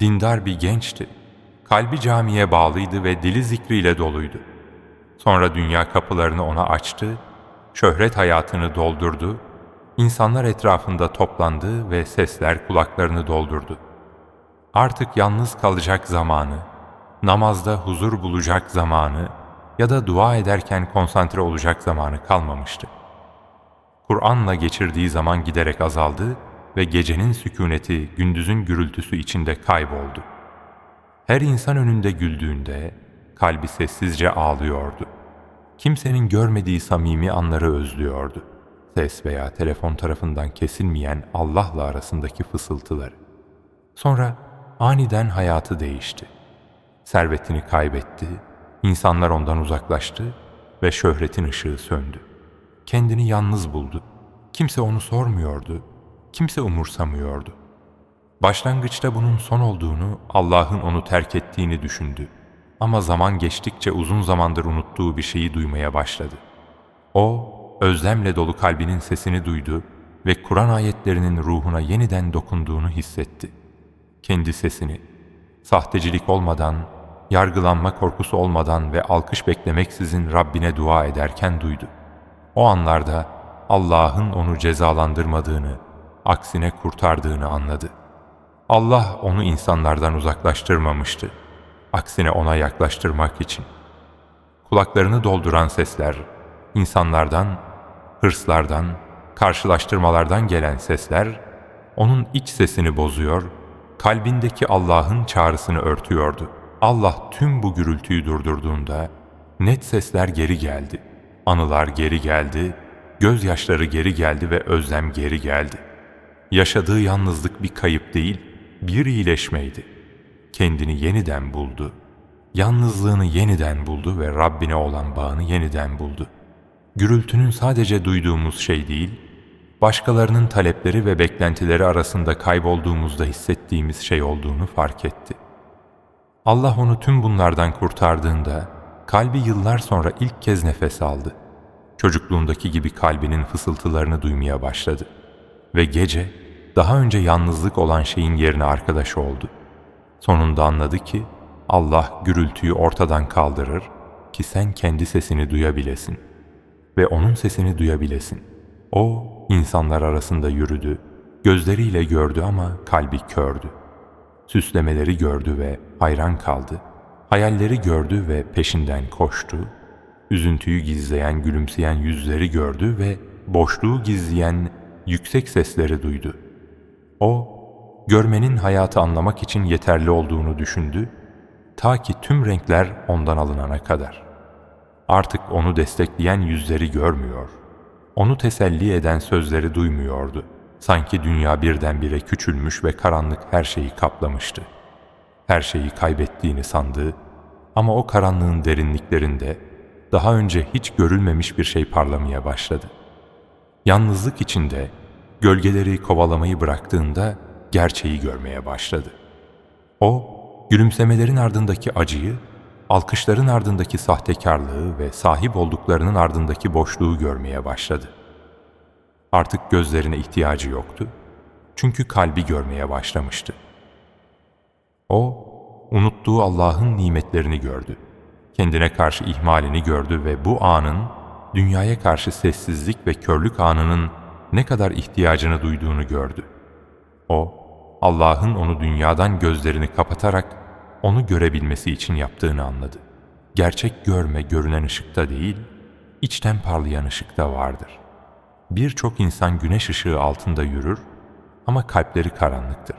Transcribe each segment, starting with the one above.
dindar bir gençti. Kalbi camiye bağlıydı ve dili zikriyle doluydu. Sonra dünya kapılarını ona açtı, şöhret hayatını doldurdu, insanlar etrafında toplandı ve sesler kulaklarını doldurdu. Artık yalnız kalacak zamanı, namazda huzur bulacak zamanı ya da dua ederken konsantre olacak zamanı kalmamıştı. Kur'an'la geçirdiği zaman giderek azaldı ve gecenin sükuneti gündüzün gürültüsü içinde kayboldu. Her insan önünde güldüğünde kalbi sessizce ağlıyordu. Kimsenin görmediği samimi anları özlüyordu. Ses veya telefon tarafından kesilmeyen Allah'la arasındaki fısıltıları. Sonra aniden hayatı değişti. Servetini kaybetti, insanlar ondan uzaklaştı ve şöhretin ışığı söndü. Kendini yalnız buldu. Kimse onu sormuyordu, kimse umursamıyordu. Başlangıçta bunun son olduğunu, Allah'ın onu terk ettiğini düşündü. Ama zaman geçtikçe uzun zamandır unuttuğu bir şeyi duymaya başladı. O, özlemle dolu kalbinin sesini duydu ve Kur'an ayetlerinin ruhuna yeniden dokunduğunu hissetti. Kendi sesini, sahtecilik olmadan, yargılanma korkusu olmadan ve alkış beklemeksizin Rabbine dua ederken duydu. O anlarda Allah'ın onu cezalandırmadığını, aksine kurtardığını anladı. Allah onu insanlardan uzaklaştırmamıştı. Aksine ona yaklaştırmak için. Kulaklarını dolduran sesler, insanlardan, hırslardan, karşılaştırmalardan gelen sesler, onun iç sesini bozuyor, kalbindeki Allah'ın çağrısını örtüyordu. Allah tüm bu gürültüyü durdurduğunda, net sesler geri geldi, anılar geri geldi, gözyaşları geri geldi ve özlem geri geldi. Yaşadığı yalnızlık bir kayıp değil, bir iyileşmeydi. Kendini yeniden buldu. Yalnızlığını yeniden buldu ve Rabbine olan bağını yeniden buldu. Gürültünün sadece duyduğumuz şey değil, başkalarının talepleri ve beklentileri arasında kaybolduğumuzda hissettiğimiz şey olduğunu fark etti. Allah onu tüm bunlardan kurtardığında, kalbi yıllar sonra ilk kez nefes aldı. Çocukluğundaki gibi kalbinin fısıltılarını duymaya başladı. Ve gece, daha önce yalnızlık olan şeyin yerine arkadaş oldu. Sonunda anladı ki, Allah gürültüyü ortadan kaldırır ki sen kendi sesini duyabilesin ve onun sesini duyabilesin. O, insanlar arasında yürüdü, gözleriyle gördü ama kalbi kördü. Süslemeleri gördü ve hayran kaldı. Hayalleri gördü ve peşinden koştu. Üzüntüyü gizleyen, gülümseyen yüzleri gördü ve boşluğu gizleyen yüksek sesleri duydu. O, görmenin hayatı anlamak için yeterli olduğunu düşündü, ta ki tüm renkler ondan alınana kadar. Artık onu destekleyen yüzleri görmüyor, onu teselli eden sözleri duymuyordu. Sanki dünya birdenbire küçülmüş ve karanlık her şeyi kaplamıştı. Her şeyi kaybettiğini sandı ama o karanlığın derinliklerinde daha önce hiç görülmemiş bir şey parlamaya başladı. Yalnızlık içinde gölgeleri kovalamayı bıraktığında gerçeği görmeye başladı. O, gülümsemelerin ardındaki acıyı, alkışların ardındaki sahtekarlığı ve sahip olduklarının ardındaki boşluğu görmeye başladı. Artık gözlerine ihtiyacı yoktu. Çünkü kalbi görmeye başlamıştı. O, unuttuğu Allah'ın nimetlerini gördü. Kendine karşı ihmalini gördü ve bu anın, dünyaya karşı sessizlik ve körlük anının ne kadar ihtiyacını duyduğunu gördü. O, Allah'ın onu dünyadan gözlerini kapatarak onu görebilmesi için yaptığını anladı. Gerçek görme görünen ışıkta değil, içten parlayan ışıkta vardır. Birçok insan güneş ışığı altında yürür ama kalpleri karanlıktır.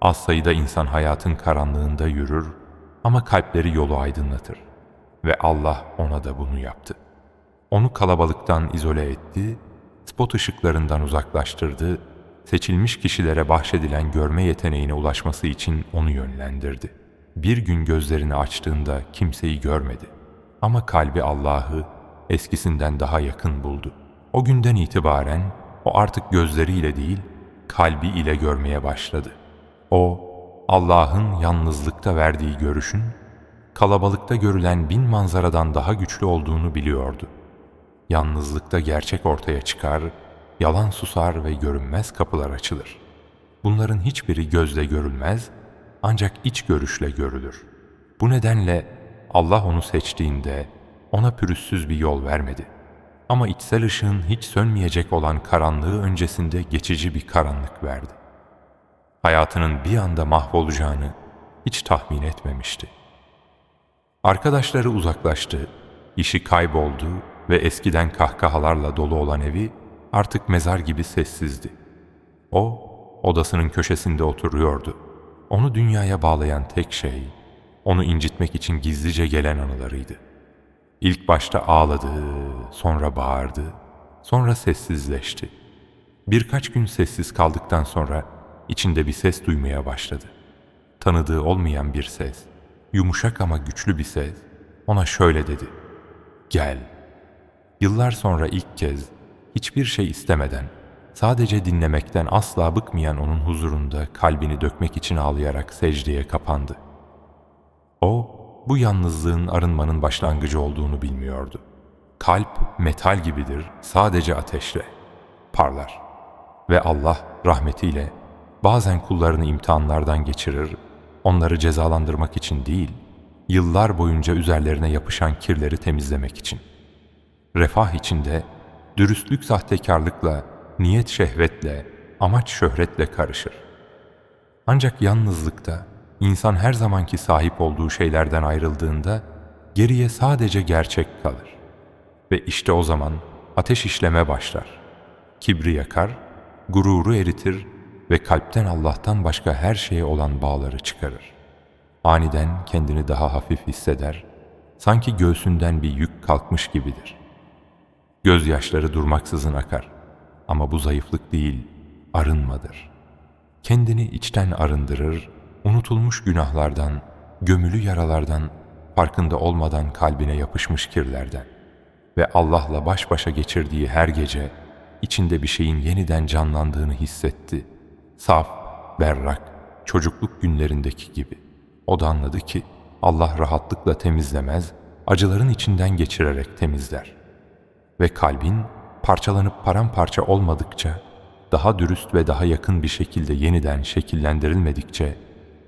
Az sayıda insan hayatın karanlığında yürür ama kalpleri yolu aydınlatır. Ve Allah ona da bunu yaptı. Onu kalabalıktan izole etti, spot ışıklarından uzaklaştırdı seçilmiş kişilere bahşedilen görme yeteneğine ulaşması için onu yönlendirdi. Bir gün gözlerini açtığında kimseyi görmedi. Ama kalbi Allah'ı eskisinden daha yakın buldu. O günden itibaren o artık gözleriyle değil, kalbi ile görmeye başladı. O, Allah'ın yalnızlıkta verdiği görüşün, kalabalıkta görülen bin manzaradan daha güçlü olduğunu biliyordu. Yalnızlıkta gerçek ortaya çıkar yalan susar ve görünmez kapılar açılır. Bunların hiçbiri gözle görülmez ancak iç görüşle görülür. Bu nedenle Allah onu seçtiğinde ona pürüzsüz bir yol vermedi. Ama içsel ışığın hiç sönmeyecek olan karanlığı öncesinde geçici bir karanlık verdi. Hayatının bir anda mahvolacağını hiç tahmin etmemişti. Arkadaşları uzaklaştı, işi kayboldu ve eskiden kahkahalarla dolu olan evi artık mezar gibi sessizdi. O, odasının köşesinde oturuyordu. Onu dünyaya bağlayan tek şey, onu incitmek için gizlice gelen anılarıydı. İlk başta ağladı, sonra bağırdı, sonra sessizleşti. Birkaç gün sessiz kaldıktan sonra içinde bir ses duymaya başladı. Tanıdığı olmayan bir ses, yumuşak ama güçlü bir ses ona şöyle dedi. Gel. Yıllar sonra ilk kez hiçbir şey istemeden, sadece dinlemekten asla bıkmayan onun huzurunda kalbini dökmek için ağlayarak secdeye kapandı. O, bu yalnızlığın arınmanın başlangıcı olduğunu bilmiyordu. Kalp metal gibidir, sadece ateşle parlar. Ve Allah rahmetiyle bazen kullarını imtihanlardan geçirir, onları cezalandırmak için değil, yıllar boyunca üzerlerine yapışan kirleri temizlemek için. Refah içinde dürüstlük sahtekarlıkla, niyet şehvetle, amaç şöhretle karışır. Ancak yalnızlıkta insan her zamanki sahip olduğu şeylerden ayrıldığında geriye sadece gerçek kalır. Ve işte o zaman ateş işleme başlar. Kibri yakar, gururu eritir ve kalpten Allah'tan başka her şeye olan bağları çıkarır. Aniden kendini daha hafif hisseder, sanki göğsünden bir yük kalkmış gibidir. Gözyaşları durmaksızın akar ama bu zayıflık değil, arınmadır. Kendini içten arındırır, unutulmuş günahlardan, gömülü yaralardan, farkında olmadan kalbine yapışmış kirlerden ve Allah'la baş başa geçirdiği her gece içinde bir şeyin yeniden canlandığını hissetti. Saf, berrak, çocukluk günlerindeki gibi. O da anladı ki Allah rahatlıkla temizlemez, acıların içinden geçirerek temizler. Ve kalbin parçalanıp paramparça olmadıkça, daha dürüst ve daha yakın bir şekilde yeniden şekillendirilmedikçe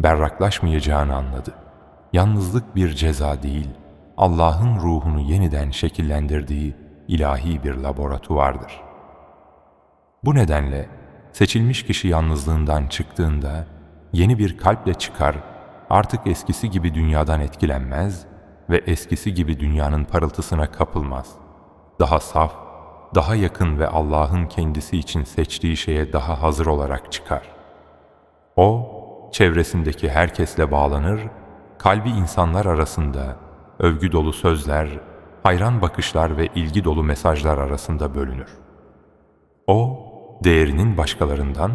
berraklaşmayacağını anladı. Yalnızlık bir ceza değil, Allah'ın ruhunu yeniden şekillendirdiği ilahi bir laboratuvardır. Bu nedenle seçilmiş kişi yalnızlığından çıktığında yeni bir kalple çıkar, artık eskisi gibi dünyadan etkilenmez ve eskisi gibi dünyanın parıltısına kapılmaz. Daha saf, daha yakın ve Allah'ın kendisi için seçtiği şeye daha hazır olarak çıkar. O, çevresindeki herkesle bağlanır, kalbi insanlar arasında övgü dolu sözler, hayran bakışlar ve ilgi dolu mesajlar arasında bölünür. O, değerinin başkalarından,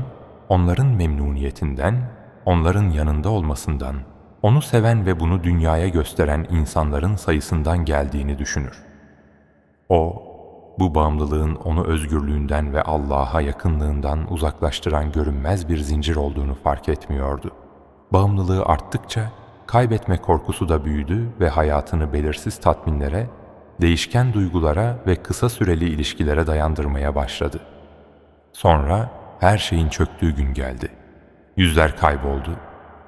onların memnuniyetinden, onların yanında olmasından, onu seven ve bunu dünyaya gösteren insanların sayısından geldiğini düşünür. O, bu bağımlılığın onu özgürlüğünden ve Allah'a yakınlığından uzaklaştıran görünmez bir zincir olduğunu fark etmiyordu. Bağımlılığı arttıkça kaybetme korkusu da büyüdü ve hayatını belirsiz tatminlere, değişken duygulara ve kısa süreli ilişkilere dayandırmaya başladı. Sonra her şeyin çöktüğü gün geldi. Yüzler kayboldu,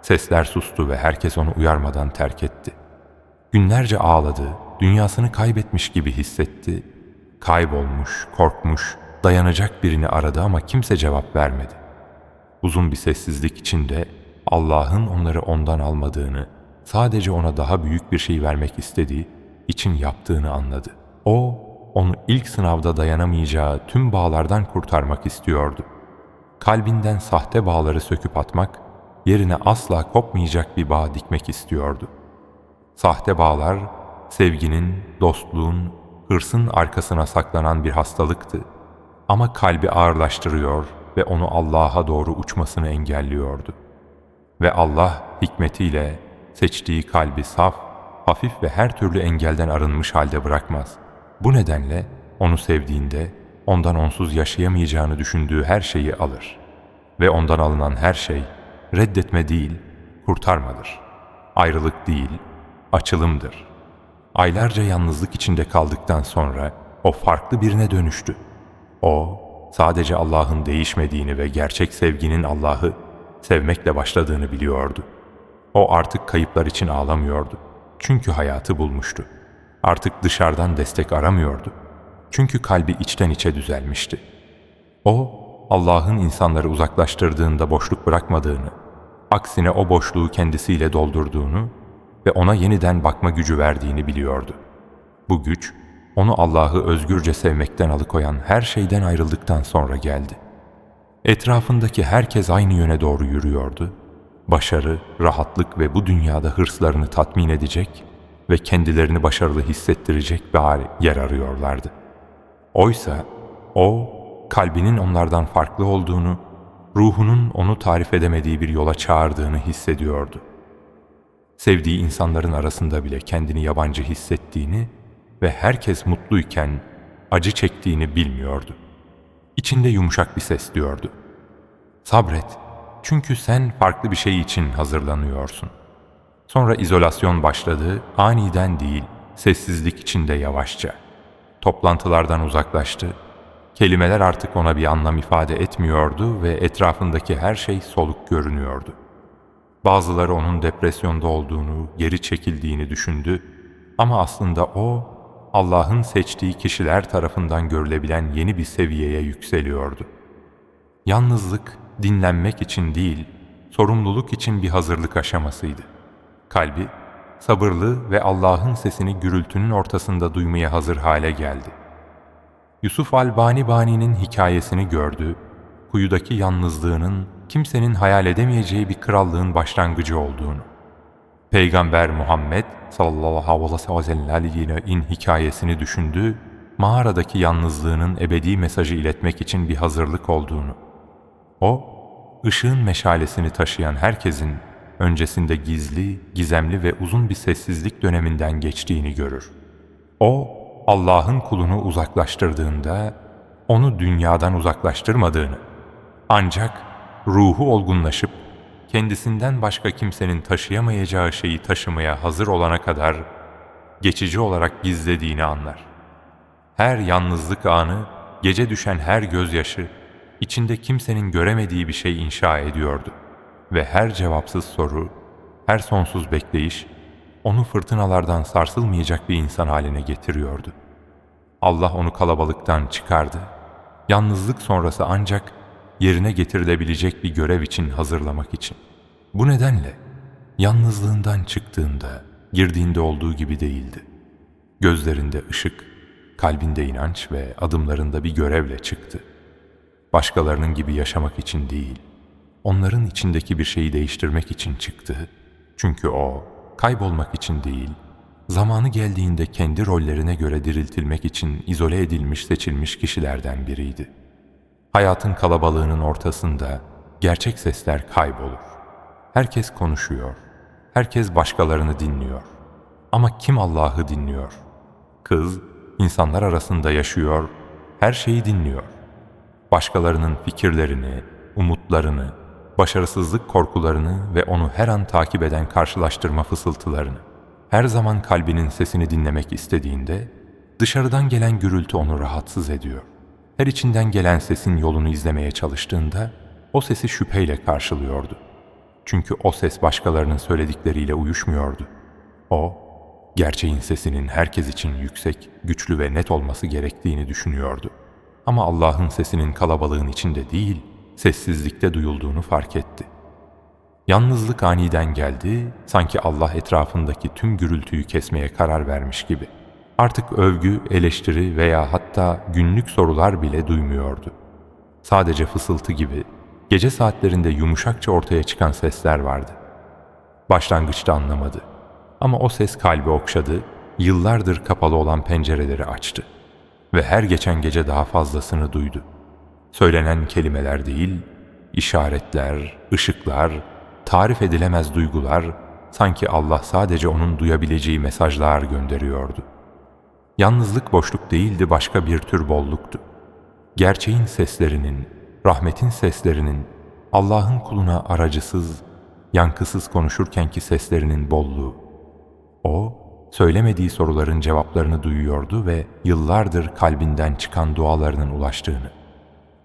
sesler sustu ve herkes onu uyarmadan terk etti. Günlerce ağladı, dünyasını kaybetmiş gibi hissetti Kaybolmuş, korkmuş, dayanacak birini aradı ama kimse cevap vermedi. Uzun bir sessizlik içinde Allah'ın onları ondan almadığını, sadece ona daha büyük bir şey vermek istediği için yaptığını anladı. O, onu ilk sınavda dayanamayacağı tüm bağlardan kurtarmak istiyordu. Kalbinden sahte bağları söküp atmak, yerine asla kopmayacak bir bağ dikmek istiyordu. Sahte bağlar, sevginin, dostluğun, hırsın arkasına saklanan bir hastalıktı. Ama kalbi ağırlaştırıyor ve onu Allah'a doğru uçmasını engelliyordu. Ve Allah hikmetiyle seçtiği kalbi saf, hafif ve her türlü engelden arınmış halde bırakmaz. Bu nedenle onu sevdiğinde ondan onsuz yaşayamayacağını düşündüğü her şeyi alır. Ve ondan alınan her şey reddetme değil, kurtarmadır. Ayrılık değil, açılımdır.'' Aylarca yalnızlık içinde kaldıktan sonra o farklı birine dönüştü. O sadece Allah'ın değişmediğini ve gerçek sevginin Allah'ı sevmekle başladığını biliyordu. O artık kayıplar için ağlamıyordu. Çünkü hayatı bulmuştu. Artık dışarıdan destek aramıyordu. Çünkü kalbi içten içe düzelmişti. O, Allah'ın insanları uzaklaştırdığında boşluk bırakmadığını, aksine o boşluğu kendisiyle doldurduğunu ve ona yeniden bakma gücü verdiğini biliyordu. Bu güç, onu Allah'ı özgürce sevmekten alıkoyan her şeyden ayrıldıktan sonra geldi. Etrafındaki herkes aynı yöne doğru yürüyordu. Başarı, rahatlık ve bu dünyada hırslarını tatmin edecek ve kendilerini başarılı hissettirecek bir yer arıyorlardı. Oysa o, kalbinin onlardan farklı olduğunu, ruhunun onu tarif edemediği bir yola çağırdığını hissediyordu. Sevdiği insanların arasında bile kendini yabancı hissettiğini ve herkes mutluyken acı çektiğini bilmiyordu. İçinde yumuşak bir ses diyordu. Sabret, çünkü sen farklı bir şey için hazırlanıyorsun. Sonra izolasyon başladı, aniden değil, sessizlik içinde yavaşça. Toplantılardan uzaklaştı, kelimeler artık ona bir anlam ifade etmiyordu ve etrafındaki her şey soluk görünüyordu. Bazıları onun depresyonda olduğunu, geri çekildiğini düşündü ama aslında o Allah'ın seçtiği kişiler tarafından görülebilen yeni bir seviyeye yükseliyordu. Yalnızlık dinlenmek için değil, sorumluluk için bir hazırlık aşamasıydı. Kalbi, sabırlı ve Allah'ın sesini gürültünün ortasında duymaya hazır hale geldi. Yusuf al-Bani Bani'nin hikayesini gördü, kuyudaki yalnızlığının kimsenin hayal edemeyeceği bir krallığın başlangıcı olduğunu. Peygamber Muhammed sallallahu aleyhi ve sellem'in hikayesini düşündü, mağaradaki yalnızlığının ebedi mesajı iletmek için bir hazırlık olduğunu. O, ışığın meşalesini taşıyan herkesin öncesinde gizli, gizemli ve uzun bir sessizlik döneminden geçtiğini görür. O, Allah'ın kulunu uzaklaştırdığında, onu dünyadan uzaklaştırmadığını, ancak ruhu olgunlaşıp kendisinden başka kimsenin taşıyamayacağı şeyi taşımaya hazır olana kadar geçici olarak gizlediğini anlar. Her yalnızlık anı, gece düşen her gözyaşı, içinde kimsenin göremediği bir şey inşa ediyordu. Ve her cevapsız soru, her sonsuz bekleyiş, onu fırtınalardan sarsılmayacak bir insan haline getiriyordu. Allah onu kalabalıktan çıkardı. Yalnızlık sonrası ancak yerine getirilebilecek bir görev için hazırlamak için. Bu nedenle yalnızlığından çıktığında girdiğinde olduğu gibi değildi. Gözlerinde ışık, kalbinde inanç ve adımlarında bir görevle çıktı. Başkalarının gibi yaşamak için değil, onların içindeki bir şeyi değiştirmek için çıktı. Çünkü o, kaybolmak için değil, zamanı geldiğinde kendi rollerine göre diriltilmek için izole edilmiş seçilmiş kişilerden biriydi. Hayatın kalabalığının ortasında gerçek sesler kaybolur. Herkes konuşuyor. Herkes başkalarını dinliyor. Ama kim Allah'ı dinliyor? Kız, insanlar arasında yaşıyor, her şeyi dinliyor. Başkalarının fikirlerini, umutlarını, başarısızlık korkularını ve onu her an takip eden karşılaştırma fısıltılarını. Her zaman kalbinin sesini dinlemek istediğinde, dışarıdan gelen gürültü onu rahatsız ediyor. Her içinden gelen sesin yolunu izlemeye çalıştığında, o sesi şüpheyle karşılıyordu. Çünkü o ses başkalarının söyledikleriyle uyuşmuyordu. O, gerçeğin sesinin herkes için yüksek, güçlü ve net olması gerektiğini düşünüyordu. Ama Allah'ın sesinin kalabalığın içinde değil, sessizlikte duyulduğunu fark etti. Yalnızlık aniden geldi, sanki Allah etrafındaki tüm gürültüyü kesmeye karar vermiş gibi. Artık övgü, eleştiri veya hatta günlük sorular bile duymuyordu. Sadece fısıltı gibi gece saatlerinde yumuşakça ortaya çıkan sesler vardı. Başlangıçta anlamadı. Ama o ses kalbi okşadı, yıllardır kapalı olan pencereleri açtı. Ve her geçen gece daha fazlasını duydu. Söylenen kelimeler değil, işaretler, ışıklar, tarif edilemez duygular, sanki Allah sadece onun duyabileceği mesajlar gönderiyordu. Yalnızlık boşluk değildi başka bir tür bolluktu. Gerçeğin seslerinin, rahmetin seslerinin, Allah'ın kuluna aracısız, yankısız konuşurkenki seslerinin bolluğu. O, söylemediği soruların cevaplarını duyuyordu ve yıllardır kalbinden çıkan dualarının ulaştığını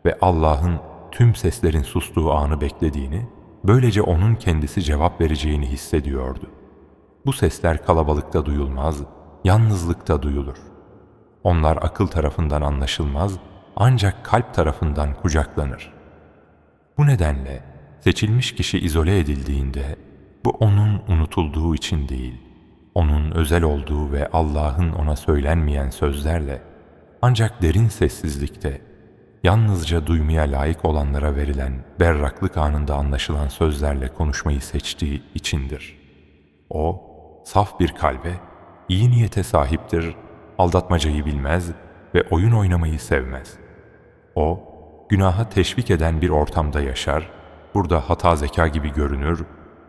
ve Allah'ın tüm seslerin sustuğu anı beklediğini Böylece onun kendisi cevap vereceğini hissediyordu. Bu sesler kalabalıkta duyulmaz, yalnızlıkta duyulur. Onlar akıl tarafından anlaşılmaz, ancak kalp tarafından kucaklanır. Bu nedenle seçilmiş kişi izole edildiğinde bu onun unutulduğu için değil, onun özel olduğu ve Allah'ın ona söylenmeyen sözlerle ancak derin sessizlikte yalnızca duymaya layık olanlara verilen berraklık anında anlaşılan sözlerle konuşmayı seçtiği içindir. O, saf bir kalbe, iyi niyete sahiptir, aldatmacayı bilmez ve oyun oynamayı sevmez. O, günaha teşvik eden bir ortamda yaşar, burada hata zeka gibi görünür,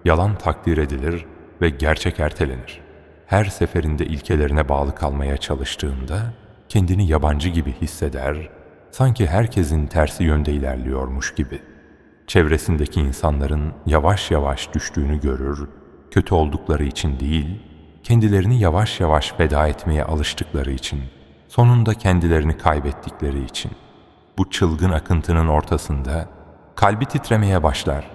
yalan takdir edilir ve gerçek ertelenir. Her seferinde ilkelerine bağlı kalmaya çalıştığında kendini yabancı gibi hisseder, sanki herkesin tersi yönde ilerliyormuş gibi. Çevresindeki insanların yavaş yavaş düştüğünü görür, kötü oldukları için değil, kendilerini yavaş yavaş feda etmeye alıştıkları için, sonunda kendilerini kaybettikleri için. Bu çılgın akıntının ortasında kalbi titremeye başlar.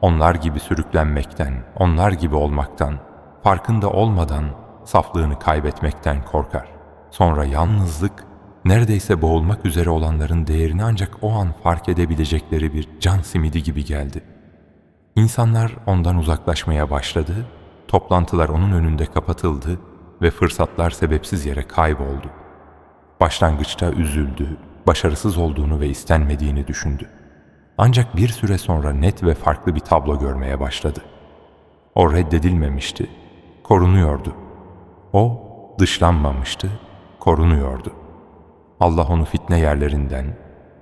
Onlar gibi sürüklenmekten, onlar gibi olmaktan, farkında olmadan saflığını kaybetmekten korkar. Sonra yalnızlık, neredeyse boğulmak üzere olanların değerini ancak o an fark edebilecekleri bir can simidi gibi geldi. İnsanlar ondan uzaklaşmaya başladı, toplantılar onun önünde kapatıldı ve fırsatlar sebepsiz yere kayboldu. Başlangıçta üzüldü, başarısız olduğunu ve istenmediğini düşündü. Ancak bir süre sonra net ve farklı bir tablo görmeye başladı. O reddedilmemişti, korunuyordu. O dışlanmamıştı, korunuyordu. Allah onu fitne yerlerinden,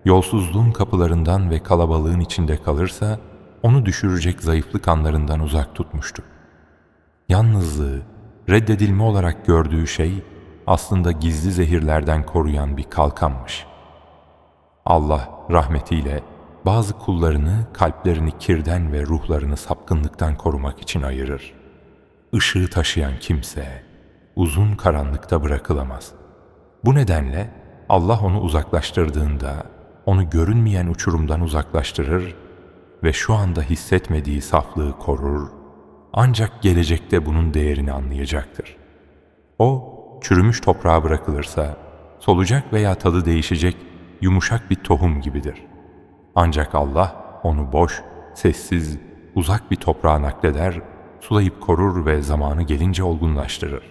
yolsuzluğun kapılarından ve kalabalığın içinde kalırsa onu düşürecek zayıflık anlarından uzak tutmuştu. Yalnızlığı, reddedilme olarak gördüğü şey aslında gizli zehirlerden koruyan bir kalkanmış. Allah rahmetiyle bazı kullarını kalplerini kirden ve ruhlarını sapkınlıktan korumak için ayırır. Işığı taşıyan kimse uzun karanlıkta bırakılamaz. Bu nedenle Allah onu uzaklaştırdığında onu görünmeyen uçurumdan uzaklaştırır ve şu anda hissetmediği saflığı korur ancak gelecekte bunun değerini anlayacaktır. O çürümüş toprağa bırakılırsa solacak veya tadı değişecek yumuşak bir tohum gibidir. Ancak Allah onu boş, sessiz, uzak bir toprağa nakleder, sulayıp korur ve zamanı gelince olgunlaştırır.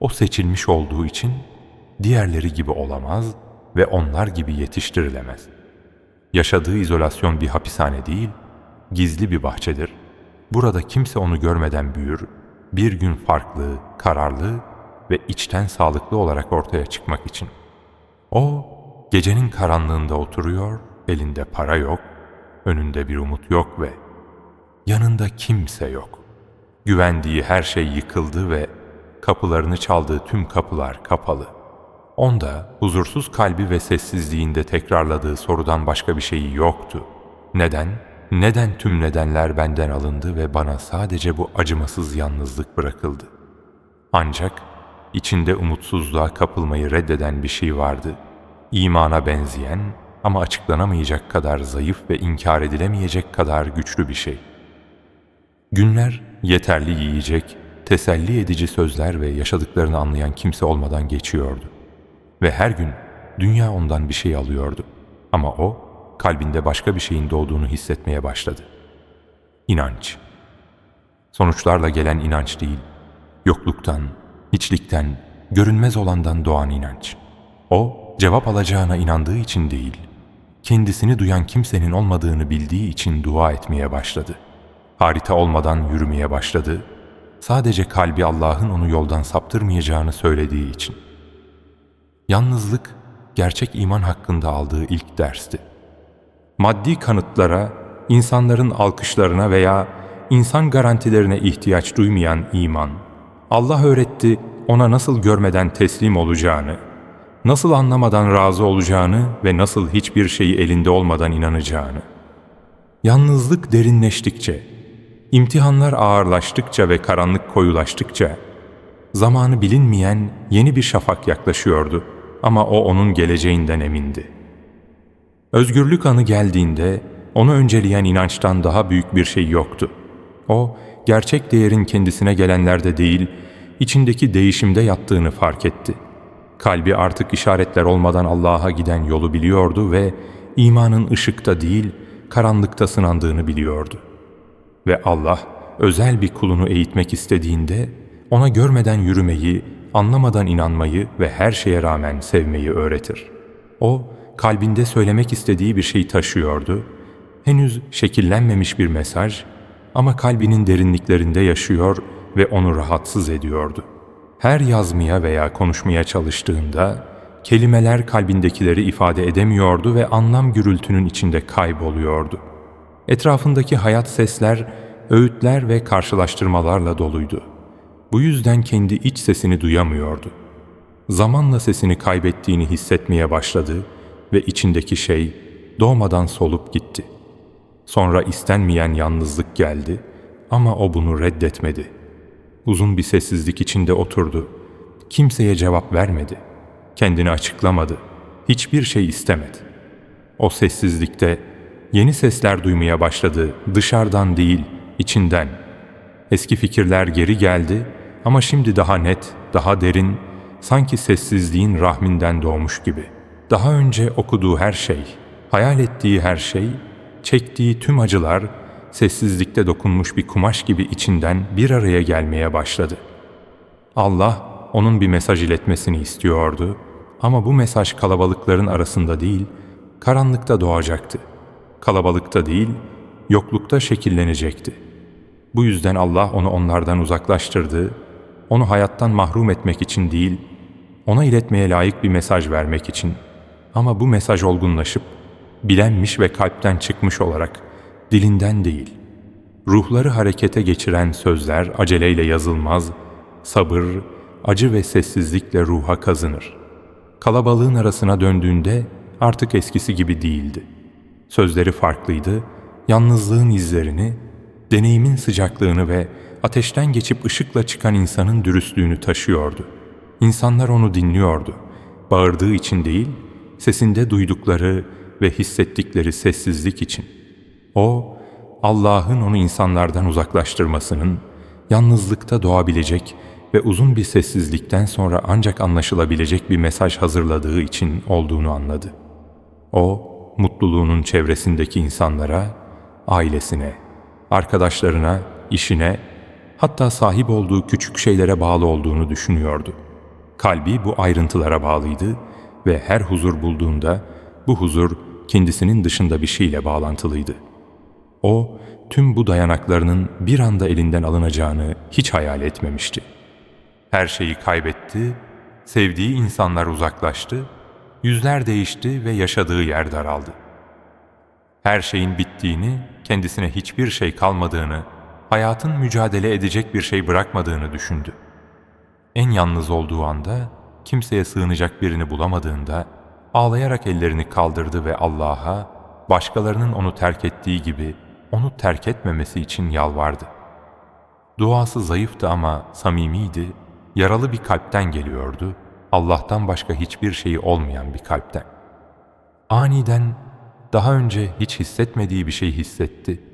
O seçilmiş olduğu için diğerleri gibi olamaz ve onlar gibi yetiştirilemez. Yaşadığı izolasyon bir hapishane değil, gizli bir bahçedir. Burada kimse onu görmeden büyür, bir gün farklı, kararlı ve içten sağlıklı olarak ortaya çıkmak için. O, gecenin karanlığında oturuyor, elinde para yok, önünde bir umut yok ve yanında kimse yok. Güvendiği her şey yıkıldı ve kapılarını çaldığı tüm kapılar kapalı. Onda huzursuz kalbi ve sessizliğinde tekrarladığı sorudan başka bir şeyi yoktu. Neden? Neden tüm nedenler benden alındı ve bana sadece bu acımasız yalnızlık bırakıldı? Ancak içinde umutsuzluğa kapılmayı reddeden bir şey vardı. İmana benzeyen ama açıklanamayacak kadar zayıf ve inkar edilemeyecek kadar güçlü bir şey. Günler yeterli yiyecek, teselli edici sözler ve yaşadıklarını anlayan kimse olmadan geçiyordu. Ve her gün dünya ondan bir şey alıyordu. Ama o, kalbinde başka bir şeyin doğduğunu hissetmeye başladı. İnanç. Sonuçlarla gelen inanç değil, yokluktan, hiçlikten, görünmez olandan doğan inanç. O, cevap alacağına inandığı için değil, kendisini duyan kimsenin olmadığını bildiği için dua etmeye başladı. Harita olmadan yürümeye başladı. Sadece kalbi Allah'ın onu yoldan saptırmayacağını söylediği için. Yalnızlık, gerçek iman hakkında aldığı ilk dersti. Maddi kanıtlara, insanların alkışlarına veya insan garantilerine ihtiyaç duymayan iman, Allah öğretti ona nasıl görmeden teslim olacağını, nasıl anlamadan razı olacağını ve nasıl hiçbir şeyi elinde olmadan inanacağını. Yalnızlık derinleştikçe, imtihanlar ağırlaştıkça ve karanlık koyulaştıkça, zamanı bilinmeyen yeni bir şafak yaklaşıyordu ama o onun geleceğinden emindi. Özgürlük anı geldiğinde Onu önceleyen inançtan daha büyük bir şey yoktu. O, gerçek değerin kendisine gelenlerde değil, içindeki değişimde yattığını fark etti. Kalbi artık işaretler olmadan Allah'a giden yolu biliyordu ve imanın ışıkta değil, karanlıkta sınandığını biliyordu. Ve Allah, özel bir kulunu eğitmek istediğinde, ona görmeden yürümeyi, anlamadan inanmayı ve her şeye rağmen sevmeyi öğretir. O, kalbinde söylemek istediği bir şey taşıyordu. Henüz şekillenmemiş bir mesaj ama kalbinin derinliklerinde yaşıyor ve onu rahatsız ediyordu. Her yazmaya veya konuşmaya çalıştığında kelimeler kalbindekileri ifade edemiyordu ve anlam gürültünün içinde kayboluyordu. Etrafındaki hayat sesler, öğütler ve karşılaştırmalarla doluydu. Bu yüzden kendi iç sesini duyamıyordu. Zamanla sesini kaybettiğini hissetmeye başladı ve içindeki şey doğmadan solup gitti. Sonra istenmeyen yalnızlık geldi ama o bunu reddetmedi. Uzun bir sessizlik içinde oturdu. Kimseye cevap vermedi. Kendini açıklamadı. Hiçbir şey istemedi. O sessizlikte yeni sesler duymaya başladı. Dışarıdan değil, içinden. Eski fikirler geri geldi ama şimdi daha net, daha derin, sanki sessizliğin rahminden doğmuş gibi. Daha önce okuduğu her şey, hayal ettiği her şey, çektiği tüm acılar, sessizlikte dokunmuş bir kumaş gibi içinden bir araya gelmeye başladı. Allah onun bir mesaj iletmesini istiyordu ama bu mesaj kalabalıkların arasında değil, karanlıkta doğacaktı. Kalabalıkta değil, yoklukta şekillenecekti. Bu yüzden Allah onu onlardan uzaklaştırdı onu hayattan mahrum etmek için değil, ona iletmeye layık bir mesaj vermek için ama bu mesaj olgunlaşıp, bilenmiş ve kalpten çıkmış olarak, dilinden değil, ruhları harekete geçiren sözler aceleyle yazılmaz, sabır, acı ve sessizlikle ruha kazınır. Kalabalığın arasına döndüğünde artık eskisi gibi değildi. Sözleri farklıydı, yalnızlığın izlerini, deneyimin sıcaklığını ve ateşten geçip ışıkla çıkan insanın dürüstlüğünü taşıyordu. İnsanlar onu dinliyordu. Bağırdığı için değil, sesinde duydukları ve hissettikleri sessizlik için. O, Allah'ın onu insanlardan uzaklaştırmasının, yalnızlıkta doğabilecek ve uzun bir sessizlikten sonra ancak anlaşılabilecek bir mesaj hazırladığı için olduğunu anladı. O, mutluluğunun çevresindeki insanlara, ailesine, arkadaşlarına, işine hatta sahip olduğu küçük şeylere bağlı olduğunu düşünüyordu. Kalbi bu ayrıntılara bağlıydı ve her huzur bulduğunda bu huzur kendisinin dışında bir şeyle bağlantılıydı. O, tüm bu dayanaklarının bir anda elinden alınacağını hiç hayal etmemişti. Her şeyi kaybetti, sevdiği insanlar uzaklaştı, yüzler değişti ve yaşadığı yer daraldı. Her şeyin bittiğini, kendisine hiçbir şey kalmadığını hayatın mücadele edecek bir şey bırakmadığını düşündü. En yalnız olduğu anda, kimseye sığınacak birini bulamadığında, ağlayarak ellerini kaldırdı ve Allah'a, başkalarının onu terk ettiği gibi onu terk etmemesi için yalvardı. Duası zayıftı ama samimiydi, yaralı bir kalpten geliyordu, Allah'tan başka hiçbir şeyi olmayan bir kalpten. Aniden daha önce hiç hissetmediği bir şey hissetti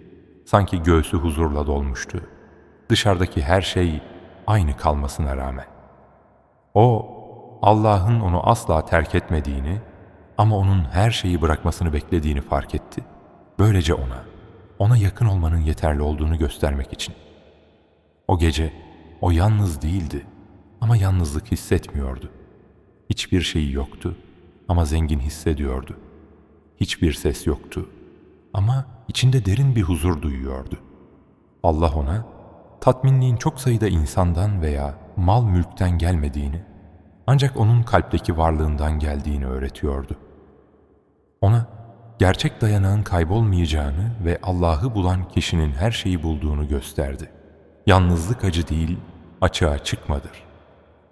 Sanki göğsü huzurla dolmuştu. Dışarıdaki her şey aynı kalmasına rağmen. O, Allah'ın onu asla terk etmediğini ama onun her şeyi bırakmasını beklediğini fark etti. Böylece ona, ona yakın olmanın yeterli olduğunu göstermek için. O gece o yalnız değildi ama yalnızlık hissetmiyordu. Hiçbir şeyi yoktu ama zengin hissediyordu. Hiçbir ses yoktu ama içinde derin bir huzur duyuyordu. Allah ona, tatminliğin çok sayıda insandan veya mal mülkten gelmediğini, ancak onun kalpteki varlığından geldiğini öğretiyordu. Ona, gerçek dayanağın kaybolmayacağını ve Allah'ı bulan kişinin her şeyi bulduğunu gösterdi. Yalnızlık acı değil, açığa çıkmadır.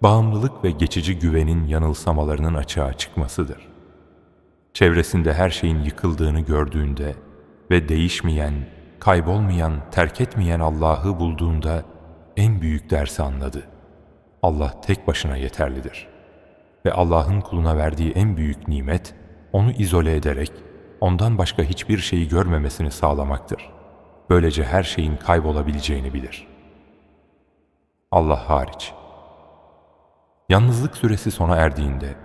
Bağımlılık ve geçici güvenin yanılsamalarının açığa çıkmasıdır. Çevresinde her şeyin yıkıldığını gördüğünde ve değişmeyen, kaybolmayan, terk etmeyen Allah'ı bulduğunda en büyük dersi anladı. Allah tek başına yeterlidir. Ve Allah'ın kuluna verdiği en büyük nimet, onu izole ederek, ondan başka hiçbir şeyi görmemesini sağlamaktır. Böylece her şeyin kaybolabileceğini bilir. Allah hariç. Yalnızlık süresi sona erdiğinde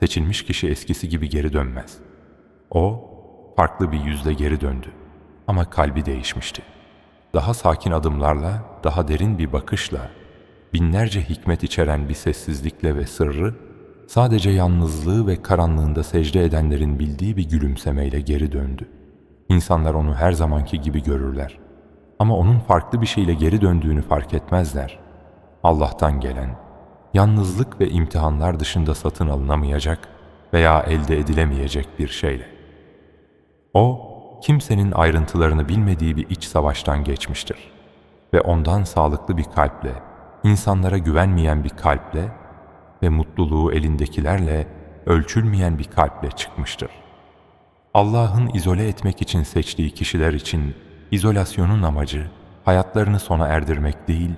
seçilmiş kişi eskisi gibi geri dönmez. O farklı bir yüzle geri döndü ama kalbi değişmişti. Daha sakin adımlarla, daha derin bir bakışla, binlerce hikmet içeren bir sessizlikle ve sırrı, sadece yalnızlığı ve karanlığında secde edenlerin bildiği bir gülümsemeyle geri döndü. İnsanlar onu her zamanki gibi görürler. Ama onun farklı bir şeyle geri döndüğünü fark etmezler. Allah'tan gelen, yalnızlık ve imtihanlar dışında satın alınamayacak veya elde edilemeyecek bir şeyle. O, kimsenin ayrıntılarını bilmediği bir iç savaştan geçmiştir. Ve ondan sağlıklı bir kalple, insanlara güvenmeyen bir kalple ve mutluluğu elindekilerle ölçülmeyen bir kalple çıkmıştır. Allah'ın izole etmek için seçtiği kişiler için izolasyonun amacı hayatlarını sona erdirmek değil,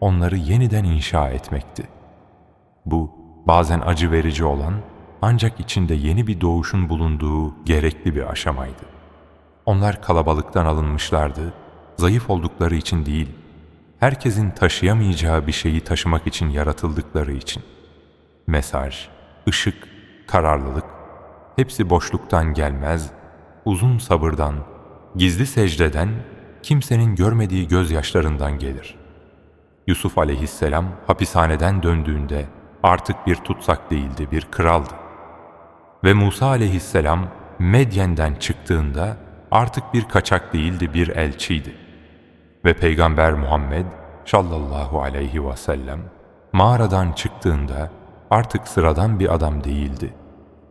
onları yeniden inşa etmekti. Bu bazen acı verici olan ancak içinde yeni bir doğuşun bulunduğu gerekli bir aşamaydı. Onlar kalabalıktan alınmışlardı, zayıf oldukları için değil, herkesin taşıyamayacağı bir şeyi taşımak için yaratıldıkları için. Mesaj, ışık, kararlılık, hepsi boşluktan gelmez, uzun sabırdan, gizli secdeden, kimsenin görmediği gözyaşlarından gelir. Yusuf aleyhisselam hapishaneden döndüğünde artık bir tutsak değildi, bir kraldı. Ve Musa aleyhisselam Medyen'den çıktığında artık bir kaçak değildi, bir elçiydi. Ve Peygamber Muhammed sallallahu aleyhi ve sellem mağaradan çıktığında artık sıradan bir adam değildi.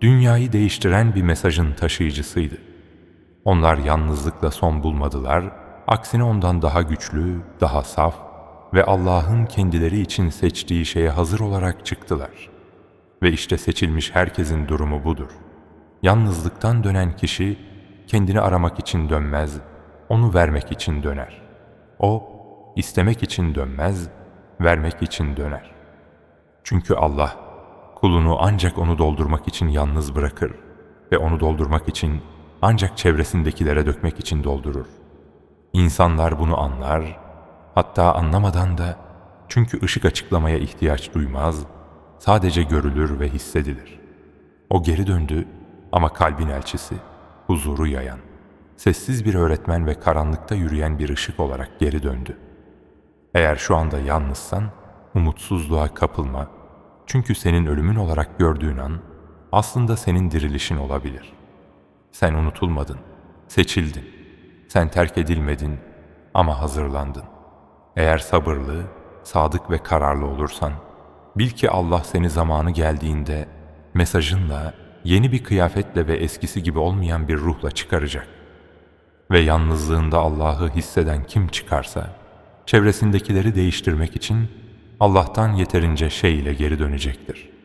Dünyayı değiştiren bir mesajın taşıyıcısıydı. Onlar yalnızlıkla son bulmadılar, aksine ondan daha güçlü, daha saf ve Allah'ın kendileri için seçtiği şeye hazır olarak çıktılar. Ve işte seçilmiş herkesin durumu budur. Yalnızlıktan dönen kişi kendini aramak için dönmez, onu vermek için döner. O, istemek için dönmez, vermek için döner. Çünkü Allah, kulunu ancak onu doldurmak için yalnız bırakır ve onu doldurmak için ancak çevresindekilere dökmek için doldurur. İnsanlar bunu anlar, hatta anlamadan da çünkü ışık açıklamaya ihtiyaç duymaz, sadece görülür ve hissedilir. O geri döndü ama kalbin elçisi, huzuru yayan, sessiz bir öğretmen ve karanlıkta yürüyen bir ışık olarak geri döndü. Eğer şu anda yalnızsan, umutsuzluğa kapılma. Çünkü senin ölümün olarak gördüğün an, aslında senin dirilişin olabilir. Sen unutulmadın, seçildin. Sen terk edilmedin ama hazırlandın. Eğer sabırlı, sadık ve kararlı olursan, bil ki Allah seni zamanı geldiğinde mesajınla yeni bir kıyafetle ve eskisi gibi olmayan bir ruhla çıkaracak. Ve yalnızlığında Allah'ı hisseden kim çıkarsa, çevresindekileri değiştirmek için Allah'tan yeterince şey ile geri dönecektir.''